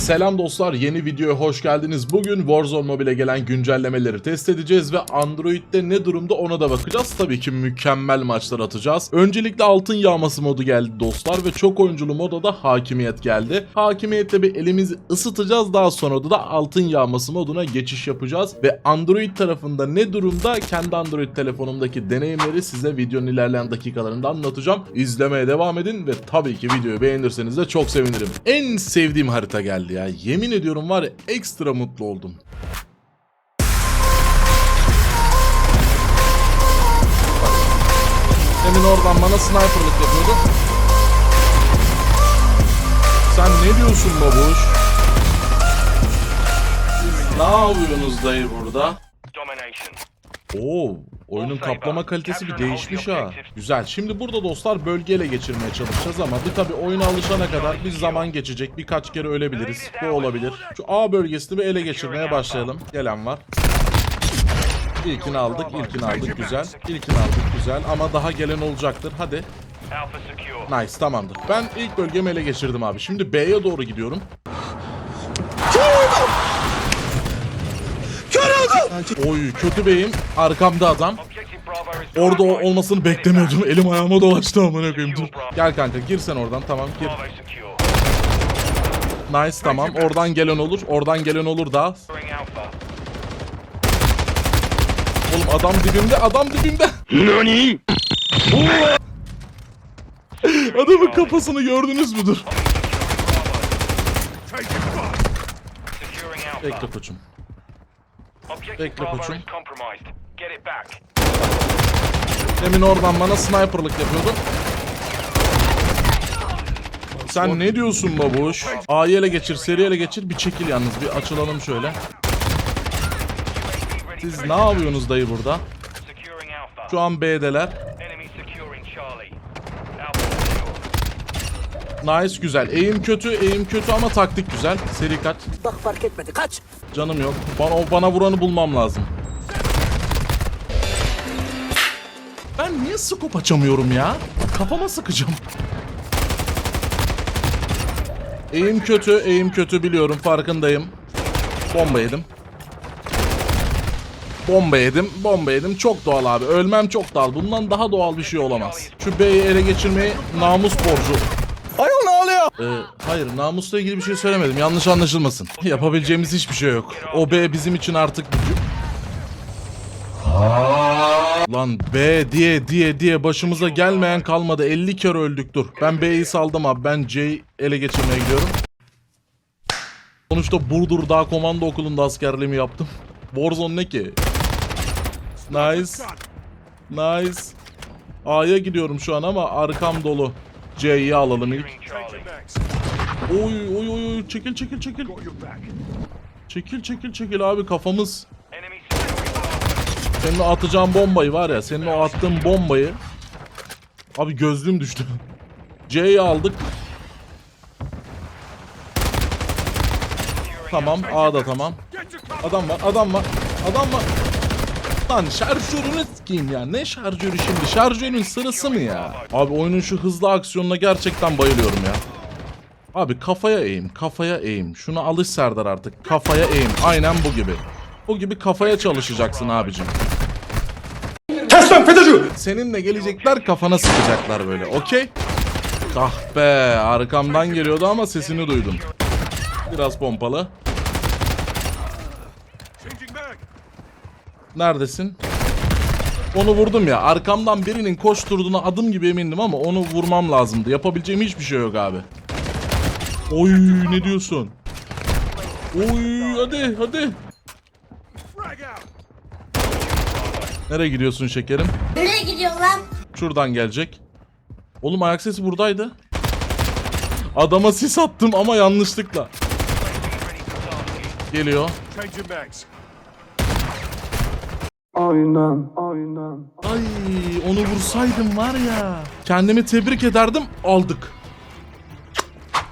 Selam dostlar, yeni videoya hoş geldiniz. Bugün Warzone Mobile'e gelen güncellemeleri test edeceğiz ve Android'de ne durumda ona da bakacağız. Tabii ki mükemmel maçlar atacağız. Öncelikle altın yağması modu geldi dostlar ve çok oyunculu moda da hakimiyet geldi. Hakimiyette bir elimizi ısıtacağız daha sonra da altın yağması moduna geçiş yapacağız. Ve Android tarafında ne durumda kendi Android telefonumdaki deneyimleri size videonun ilerleyen dakikalarında anlatacağım. İzlemeye devam edin ve tabii ki videoyu beğenirseniz de çok sevinirim. En sevdiğim harita geldi ya. Yemin ediyorum var ya ekstra mutlu oldum. Demin oradan bana sniperlık yapıyordu. Sen ne diyorsun babuş? Ne yapıyorsunuz dayı burada? Domination. Oo, oyunun kaplama kalitesi bir değişmiş ha. Güzel. Şimdi burada dostlar bölge ele geçirmeye çalışacağız ama bir tabi oyuna alışana kadar bir zaman geçecek. Birkaç kere ölebiliriz. Bu olabilir. Şu A bölgesini bir ele geçirmeye başlayalım. Gelen var. İlkini aldık, ilkini aldık. Güzel. İlkini aldık. Güzel. Ama daha gelen olacaktır. Hadi. Nice, tamamdır. Ben ilk bölgemi ele geçirdim abi. Şimdi B'ye doğru gidiyorum. Oy, kötü beyim. Arkamda adam. Orada o- olmasını beklemiyordum. Elim ayağıma dolaştı amına koyayım. Dur. Gel kanka gir sen oradan tamam gir. Nice tamam. Oradan gelen olur. Oradan gelen olur da. Securing Alpha. Oğlum adam dibimde, adam dibimde. Adamın kafasını gördünüz müdür? Bekle koçum. Bekle koçum. Demin oradan bana sniperlık yapıyordu. Sen ne diyorsun babuş? A'yı ele geçir, seri ele geçir. Bir çekil yalnız. Bir açılalım şöyle. Siz ne yapıyorsunuz dayı burada? Şu an B'deler. Nice güzel. Eğim kötü, eğim kötü ama taktik güzel. Seri kaç. Bak fark etmedi kaç. Canım yok. Bana, bana vuranı bulmam lazım. Ben niye scope açamıyorum ya? Kafama sıkacağım. Eğim kötü, eğim kötü biliyorum farkındayım. Bomba yedim. Bomba yedim, bomba yedim. Çok doğal abi. Ölmem çok doğal. Bundan daha doğal bir şey olamaz. Şu B'yi ele geçirmeyi namus borcu. Ee, hayır namusla ilgili bir şey söylemedim. Yanlış anlaşılmasın. Yapabileceğimiz hiçbir şey yok. O B bizim için artık... Lan B diye diye diye başımıza gelmeyen kalmadı. 50 kere öldük dur. Ben B'yi saldım abi. Ben C'yi ele geçirmeye gidiyorum. Sonuçta Burdur Dağ Komando Okulu'nda askerliğimi yaptım. Warzone ne ki? Nice. Nice. A'ya gidiyorum şu an ama arkam dolu. C'yi alalım ilk. Oy oy oy oy çekil çekil çekil. Çekil çekil çekil abi kafamız. Senin o atacağın bombayı var ya senin o attığın bombayı. Abi gözlüğüm düştü. C'yi aldık. Tamam A'da tamam. Adam var adam var adam var. Lan şarjörünü sikeyim ya. Ne şarjörü şimdi? Şarjörün sırası mı ya? Abi oyunun şu hızlı aksiyonuna gerçekten bayılıyorum ya. Abi kafaya eğim, kafaya eğim. Şuna alış Serdar artık. Kafaya eğim. Aynen bu gibi. Bu gibi kafaya çalışacaksın abicim. Seninle gelecekler kafana sıkacaklar böyle. Okey? Kahpe. Arkamdan geliyordu ama sesini duydum. Biraz pompalı. Neredesin? Onu vurdum ya. Arkamdan birinin koşturduğuna adım gibi emindim ama onu vurmam lazımdı. Yapabileceğim hiçbir şey yok abi. Oy ne diyorsun? Oy hadi hadi. Nereye gidiyorsun şekerim? Nereye gidiyor lan? Şuradan gelecek. Oğlum ayak sesi buradaydı. Adama sis attım ama yanlışlıkla. Geliyor. Aynen, aynen. Ay onu vursaydım var ya. Kendimi tebrik ederdim aldık.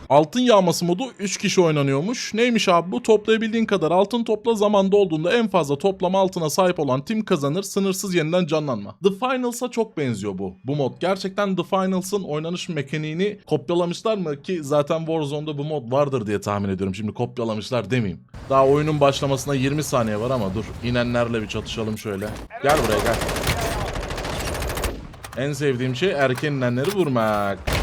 Altın yağması modu 3 kişi oynanıyormuş. Neymiş abi bu? Toplayabildiğin kadar altın topla zamanda olduğunda en fazla toplama altına sahip olan tim kazanır. Sınırsız yeniden canlanma. The Finals'a çok benziyor bu. Bu mod. Gerçekten The Finals'ın oynanış mekaniğini kopyalamışlar mı? Ki zaten Warzone'da bu mod vardır diye tahmin ediyorum. Şimdi kopyalamışlar demeyeyim. Daha oyunun başlamasına 20 saniye var ama dur. İnenlerle bir çatışalım şöyle. Gel buraya gel. En sevdiğim şey erken inenleri vurmak.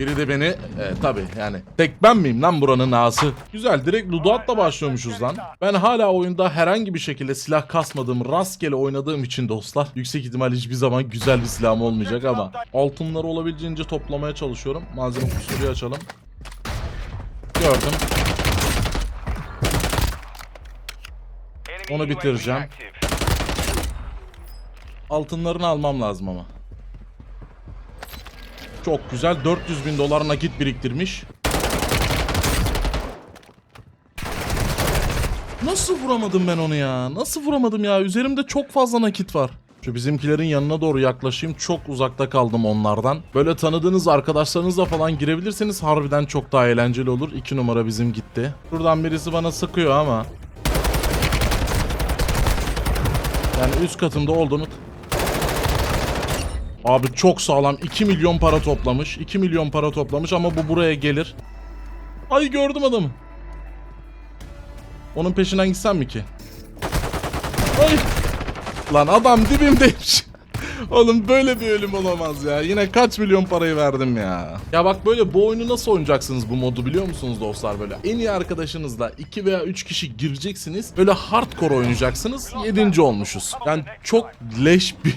Biri de beni, e, tabi yani tek ben miyim lan buranın ağası? Güzel direkt Ludoat'la başlıyormuşuz lan. Ben hala oyunda herhangi bir şekilde silah kasmadığım, rastgele oynadığım için dostlar. Yüksek ihtimal hiçbir zaman güzel bir silahım olmayacak ama altınları olabildiğince toplamaya çalışıyorum. Malzeme kutuyu açalım. Gördüm. Onu bitireceğim. Altınlarını almam lazım ama. Çok güzel. 400 bin dolar nakit biriktirmiş. Nasıl vuramadım ben onu ya? Nasıl vuramadım ya? Üzerimde çok fazla nakit var. Şu bizimkilerin yanına doğru yaklaşayım. Çok uzakta kaldım onlardan. Böyle tanıdığınız arkadaşlarınızla falan girebilirseniz harbiden çok daha eğlenceli olur. 2 numara bizim gitti. Buradan birisi bana sıkıyor ama. Yani üst katımda olduğunu Abi çok sağlam. 2 milyon para toplamış. 2 milyon para toplamış ama bu buraya gelir. Ay gördüm adamı. Onun peşinden gitsem mi ki? Ay. Lan adam dibimdeymiş. Oğlum böyle bir ölüm olamaz ya. Yine kaç milyon parayı verdim ya. Ya bak böyle bu oyunu nasıl oynayacaksınız bu modu biliyor musunuz dostlar böyle? En iyi arkadaşınızla 2 veya 3 kişi gireceksiniz. Böyle hardcore oynayacaksınız. 7. olmuşuz. Yani çok leş bir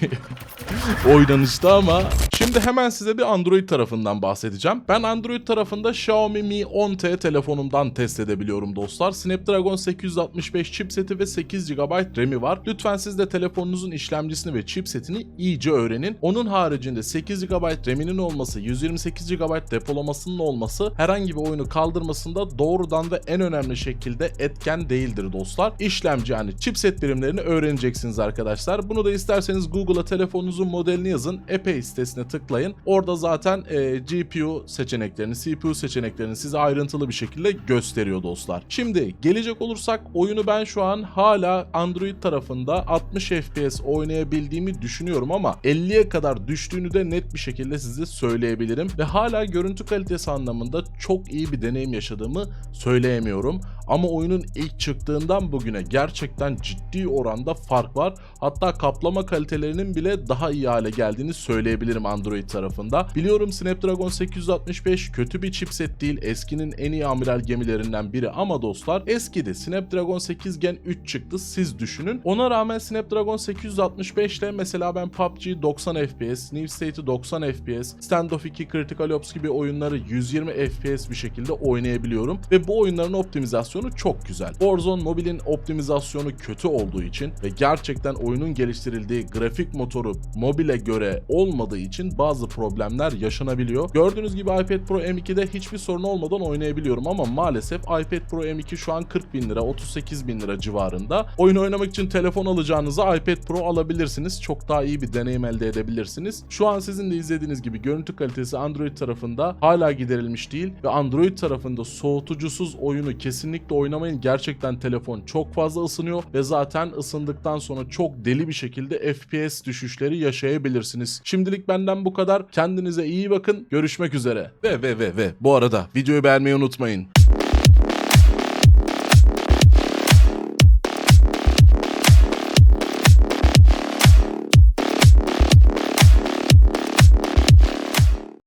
oynanışta ama şimdi hemen size bir Android tarafından bahsedeceğim. Ben Android tarafında Xiaomi Mi 10T telefonumdan test edebiliyorum dostlar. Snapdragon 865 chipseti ve 8 GB RAM'i var. Lütfen siz de telefonunuzun işlemcisini ve chipsetini iyice öğrenin. Onun haricinde 8 GB RAM'inin olması, 128 GB depolamasının olması herhangi bir oyunu kaldırmasında doğrudan ve en önemli şekilde etken değildir dostlar. İşlemci yani chipset birimlerini öğreneceksiniz arkadaşlar. Bunu da isterseniz Google'a telefonunuzun modelini yazın. Epey sitesine tıklayın. Orada zaten e, GPU seçeneklerini, CPU seçeneklerini size ayrıntılı bir şekilde gösteriyor dostlar. Şimdi gelecek olursak oyunu ben şu an hala Android tarafında 60 FPS oynayabildiğimi düşünüyorum ama 50'ye kadar düştüğünü de net bir şekilde size söyleyebilirim ve hala görüntü kalitesi anlamında çok iyi bir deneyim yaşadığımı söyleyemiyorum. Ama oyunun ilk çıktığından bugüne gerçekten ciddi oranda fark var. Hatta kaplama kalitelerinin bile daha iyi hale geldiğini söyleyebilirim Android tarafında. Biliyorum Snapdragon 865 kötü bir chipset değil. Eskinin en iyi amiral gemilerinden biri ama dostlar eskidi. Snapdragon 8 Gen 3 çıktı. Siz düşünün. Ona rağmen Snapdragon 865 ile mesela ben PUBG 90 FPS, New State'i 90 FPS, Standoff 2, Critical Ops gibi oyunları 120 FPS bir şekilde oynayabiliyorum ve bu oyunların optimizasyonu çok güzel. Warzone Mobile'in optimizasyonu kötü olduğu için ve gerçekten oyunun geliştirildiği grafik motoru mobile göre olmadığı için bazı problemler yaşanabiliyor. Gördüğünüz gibi iPad Pro M2'de hiçbir sorun olmadan oynayabiliyorum ama maalesef iPad Pro M2 şu an 40 bin lira, 38 bin lira civarında. Oyun oynamak için telefon alacağınıza iPad Pro alabilirsiniz. Çok daha iyi bir deneyim elde edebilirsiniz. Şu an sizin de izlediğiniz gibi görüntü kalitesi Android tarafında hala giderilmiş değil ve Android tarafında soğutucusuz oyunu kesinlikle oynamayın. Gerçekten telefon çok fazla ısınıyor ve zaten ısındıktan sonra çok deli bir şekilde FPS düşüşleri yaşayabilirsiniz. Şimdilik benden bu kadar. Kendinize iyi bakın. Görüşmek üzere. Ve ve ve ve bu arada videoyu beğenmeyi unutmayın.